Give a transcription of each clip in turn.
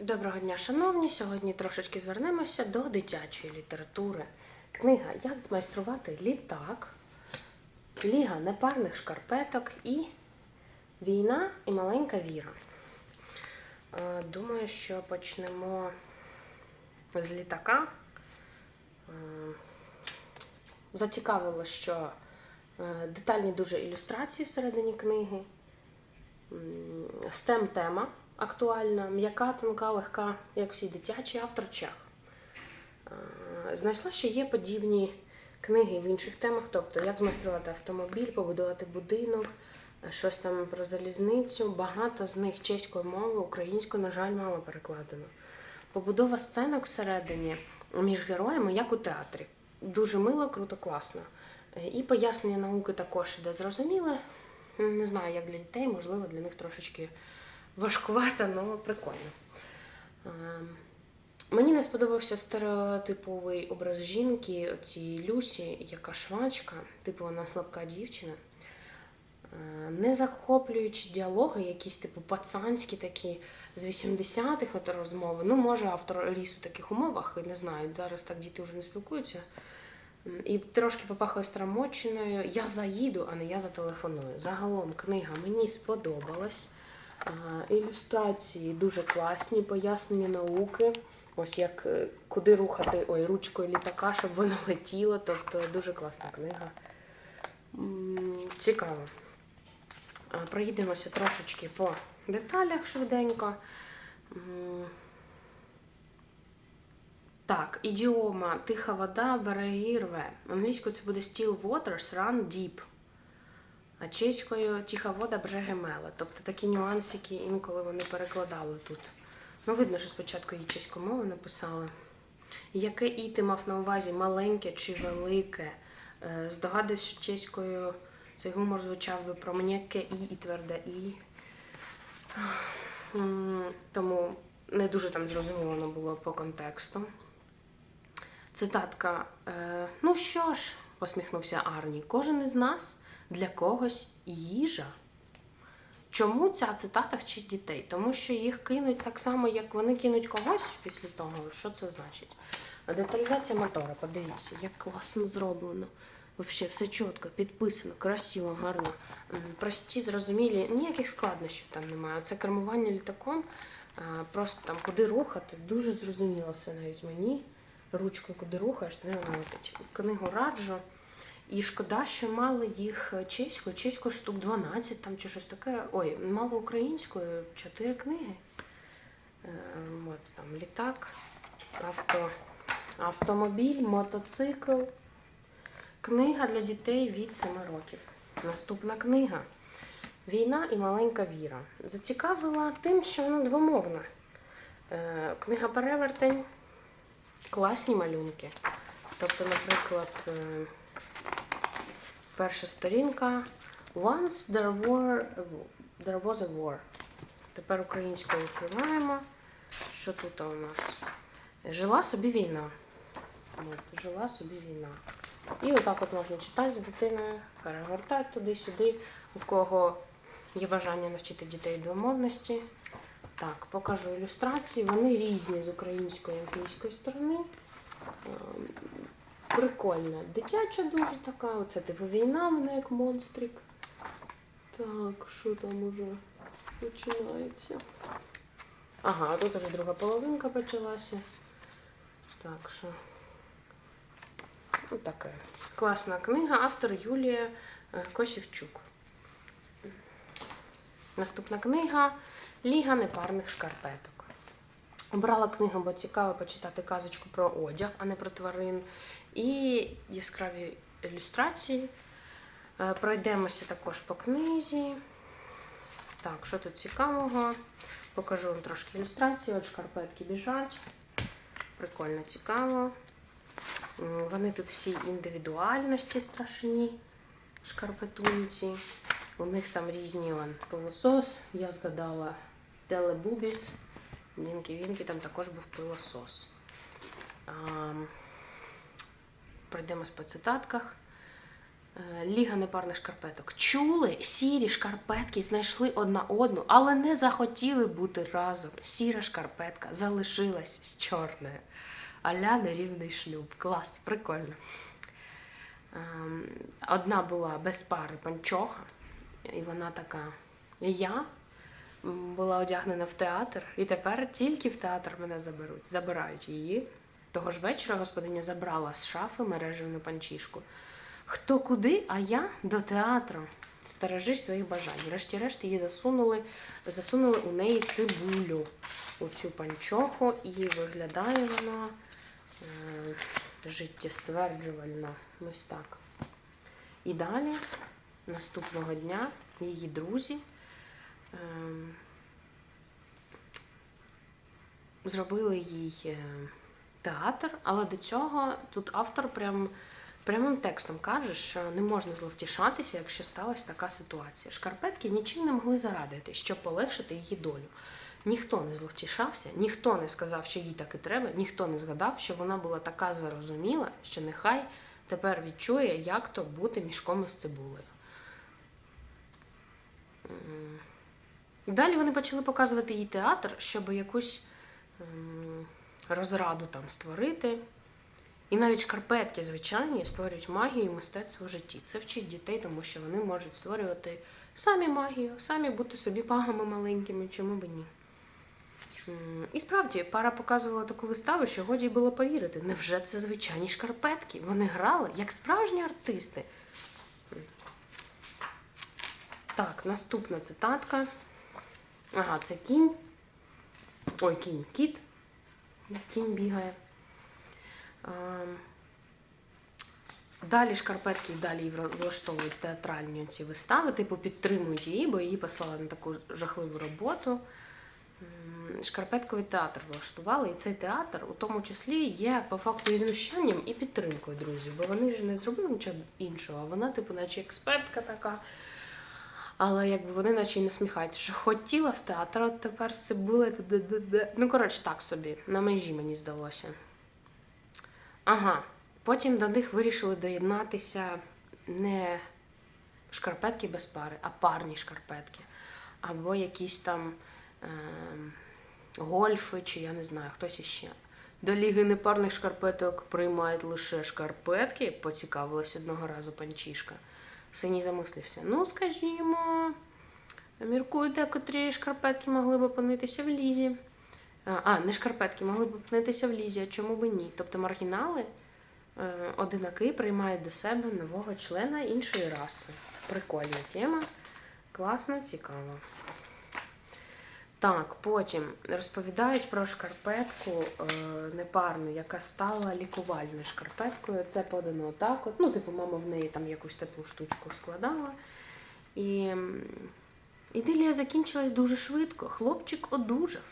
Доброго дня, шановні! Сьогодні трошечки звернемося до дитячої літератури. Книга Як змайструвати літак, Ліга непарних шкарпеток і Війна і маленька віра. Е, Думаю, що почнемо з літака. Е, Зацікавило, що е, детальні дуже ілюстрації всередині книги. Стем тема актуальна, м'яка, тонка, легка, як всі дитячі, чех. Е, Знайшла, що є подібні книги в інших темах, тобто як змайструвати автомобіль, побудувати будинок, е, щось там про залізницю. Багато з них чеською мовою, українською, на жаль, мало перекладено. Побудова сценок всередині між героями, як у театрі. Дуже мило, круто, класно. І пояснення науки також іде зрозуміле. Не знаю, як для дітей, можливо, для них трошечки важкувато, але прикольно. Ем, Мені не сподобався стереотиповий образ жінки, цієї Люсі, яка швачка, типу вона слабка дівчина. Е, Не захоплюючи діалоги, якісь типу пацанські такі з 80-х от розмови. Ну, може, автор ріс у таких умовах, не знаю, зараз так діти вже не спілкуються. І трошки попахує страмочиною. Я заїду, а не я зателефоную. Загалом книга мені сподобалась. Ілюстрації дуже класні, пояснення науки. Ось як е, куди рухати ой, ручкою літака, щоб воно летіло. Тобто дуже класна книга. Цікаво. Проїдемося трошечки по деталях швиденько. Так, ідіома тиха вода, береги рве. Англійською це буде still waters run deep. А чеською тиха вода бреги меле. Тобто такі нюансики інколи вони перекладали тут. Ну, видно, що спочатку її чеською мовою написали. Яке і ти мав на увазі маленьке чи велике? Е, Здогадуюсь, що чеською цей гумор звучав би про м'яке і і тверде і. Тому не дуже там зрозуміло було по контексту. Цитатка. Е, ну що ж, посміхнувся Арні, кожен із нас для когось їжа. Чому ця цитата вчить дітей? Тому що їх кинуть так само, як вони кинуть когось після того. Що це значить? Деталізація мотора, подивіться, як класно зроблено. Взагалі, все чітко, підписано, красиво, гарно. Прості, зрозумілі, ніяких складнощів там немає. Це кермування літаком, просто там куди рухати, дуже зрозуміло все навіть мені. Ручкою куди рухаєш, вона летить. Книгу раджу. І шкода, що мало їх чеською, чеською штук 12 там чи щось таке. Ой, мало українською, 4 книги. Е, от там літак, авто, автомобіль, мотоцикл. Книга для дітей від 7 років. Наступна книга. Війна і маленька віра. Зацікавила тим, що вона двомовна. Е, Книга перевертень, класні малюнки. Тобто, наприклад, е, перша сторінка Once there, were, there was a war. Тепер українською відкриваємо. Що тут у нас? Жила собі війна. От, жила собі війна. І отак от можна читати з дитиною, перегортати туди-сюди, у кого є бажання навчити дітей двомовності. Так, покажу ілюстрації. Вони різні з української і англійської сторони. Прикольна. Дитяча дуже така. Оце типу війна, вона як монстрик. Так, що там уже починається? Ага, тут уже друга половинка почалася. Так що. Ну, таке. Класна книга, автор Юлія е, Косівчук. Наступна книга Ліга непарних шкарпеток. Обрала книгу, бо цікаво почитати казочку про одяг, а не про тварин. І яскраві ілюстрації. Е, Пройдемося також по книзі. Так, що тут цікавого? Покажу вам трошки ілюстрації. От шкарпетки біжать. Прикольно цікаво. Вони тут всі індивідуальності страшні, шкарпетунці. У них там різні вон, пилосос. Я згадала Телебубіс. Нінки Вінки там також був пилосос. Пройдемось по цитатках. Е, Ліга непарних шкарпеток. Чули, сірі шкарпетки знайшли одна одну, але не захотіли бути разом. Сіра шкарпетка залишилась з чорною. Аля нерівний шлюб. Клас, прикольно. Ем, Одна була без пари панчоха, і вона така. Я була одягнена в театр, і тепер тільки в театр мене заберуть. Забирають її. Того ж вечора господиня забрала з шафи мережевну панчішку. Хто куди, а я до театру. Стережись своїх бажань. Врешті-решт її засунули, засунули у неї цибулю у цю панчоху, і виглядає вона е, життєстверджувально. Ось так. І далі, наступного дня, її друзі ем, зробили їй е, театр, але до цього тут автор прям прямим текстом каже, що не можна зловтішатися, якщо сталася така ситуація. Шкарпетки нічим не могли зарадити, щоб полегшити її долю. Ніхто не зловтішався, ніхто не сказав, що їй так і треба, ніхто не згадав, що вона була така зарозуміла, що нехай тепер відчує, як то бути мішком із цибулею. Далі вони почали показувати їй театр, щоб якусь розраду там створити. І навіть шкарпетки звичайні створюють магію і мистецтво в житті. Це вчить дітей, тому що вони можуть створювати самі магію, самі бути собі пагами маленькими, чому б ні. І справді пара показувала таку виставу, що годі було повірити. Невже це звичайні шкарпетки? Вони грали як справжні артисти. Так, наступна цитатка. Ага, це кінь. Ой, кінь, кіт. Кінь бігає. Далі шкарпетки і далі влаштовують театральні ці вистави, типу підтримують її, бо її послали на таку жахливу роботу. Шкарпетковий театр влаштували, і цей театр у тому числі є по факту і знущанням, і підтримкою, друзі. Бо вони ж не зробили нічого іншого, а вона, типу, наче експертка така. Але якби вони наче й насміхаються, що хотіла в театр, от тепер з цибулею. Ну, коротше, так собі, на межі мені здалося. Ага. Потім до них вирішили доєднатися не шкарпетки без пари, а парні шкарпетки. Або якісь там ем, гольфи, чи я не знаю, хтось іще. До ліги непарних шкарпеток приймають лише шкарпетки, поцікавилась одного разу панчішка. Синій замислився. Ну, скажімо, міркуєте, котрі шкарпетки могли б опинитися в лізі. А, А, не шкарпетки, могли б опинитися в лізі, а чому б ні? Тобто маргінали е, одинаки приймають до себе нового члена іншої раси. Прикольна тема. Класно, цікаво. Так, потім розповідають про шкарпетку е, непарну, яка стала лікувальною шкарпеткою. Це подано отак. От. Ну, типу, мама в неї там якусь теплу штучку складала. І ідилія закінчилась дуже швидко. Хлопчик одужав.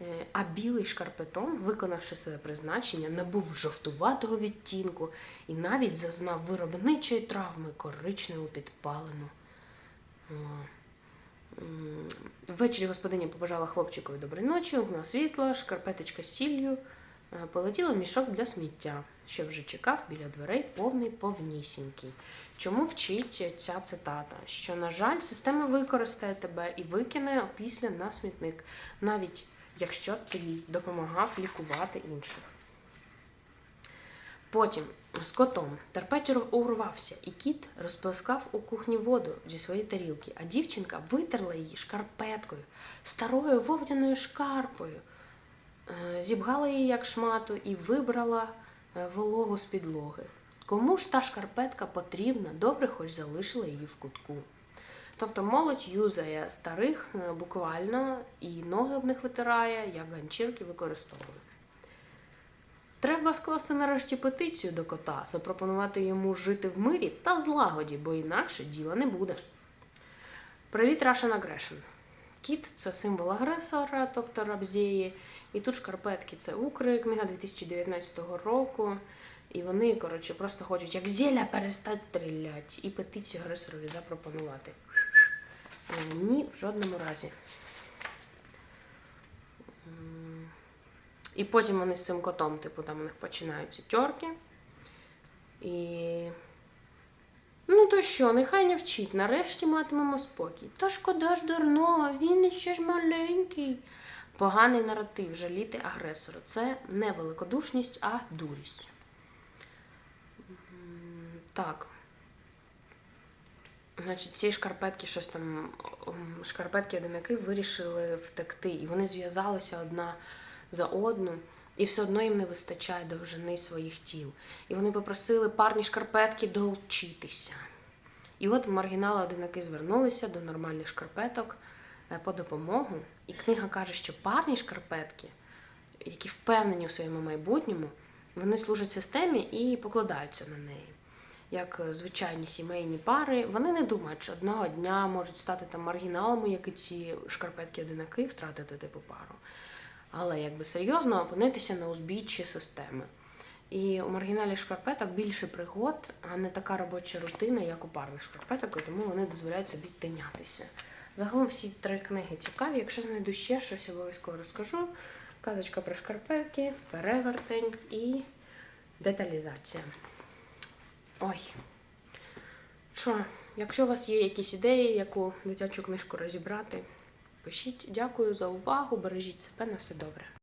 Е, А білий шкарпетон, виконавши своє призначення, набув жовтуватого відтінку і навіть зазнав виробничої травми коричневу підпалену. О. Ввечері господиня побажала хлопчикові доброї ночі, угнула світло, шкарпеточка з сіллю, е, полетіла мішок для сміття, що вже чекав біля дверей повний повнісінький. Чому вчить ця цитата? Що, на жаль, система використає тебе і викине після на смітник, навіть якщо ти допомагав лікувати інших. Потім з котом терпець урвався, і кіт розплескав у кухні воду зі своєї тарілки, а дівчинка витерла її шкарпеткою, старою вовняною шкарпою, Е, зібгала її як шмату і вибрала е, вологу з підлоги. Кому ж та шкарпетка потрібна, добре хоч залишила її в кутку. Тобто молодь юзає старих е, буквально і ноги об них витирає, як ганчірки використовує. Треба скласти нарешті петицію до кота, запропонувати йому жити в мирі та злагоді, бо інакше діла не буде. Привіт, Russian Aggression. Кіт це символ агресора, тобто рабзєї. І тут шкарпетки це Укри, книга 2019 року. І вони, коротше, просто хочуть як зілля перестати стріляти і петицію агресорові запропонувати. Ні, в жодному разі. І потім вони з цим котом, типу, там у них починаються тьорки. І. Ну, то що, нехай не вчить, нарешті матимемо спокій. Та шкода ж дурного, він ще ж маленький. Поганий наратив жаліти агресора. Це не великодушність, а дурість. Так. Значить, ці шкарпетки, щось там, шкарпетки одинаки вирішили втекти, і вони зв'язалися одна за одну, і все одно їм не вистачає довжини своїх тіл. І вони попросили парні шкарпетки долучитися. І от маргінали одинаки звернулися до нормальних шкарпеток е, по допомогу. І книга каже, що парні шкарпетки, які впевнені у своєму майбутньому, вони служать системі і покладаються на неї. Як е, звичайні сімейні пари, вони не думають, що одного дня можуть стати там маргіналами, як і ці шкарпетки одинаки, втратити типу пару. Але якби серйозно опинитися на узбіччі системи. І у маргіналі шкарпеток більше пригод, а не така робоча рутина, як у парних шкарпеток, і тому вони дозволяють собі тинятися. Загалом всі три книги цікаві. Якщо знайду ще щось, обов'язково розкажу. Казочка про шкарпетки, перевертень і деталізація. Ой. Що, якщо у вас є якісь ідеї, яку дитячу книжку розібрати, пишіть. Дякую за увагу, бережіть себе на все добре.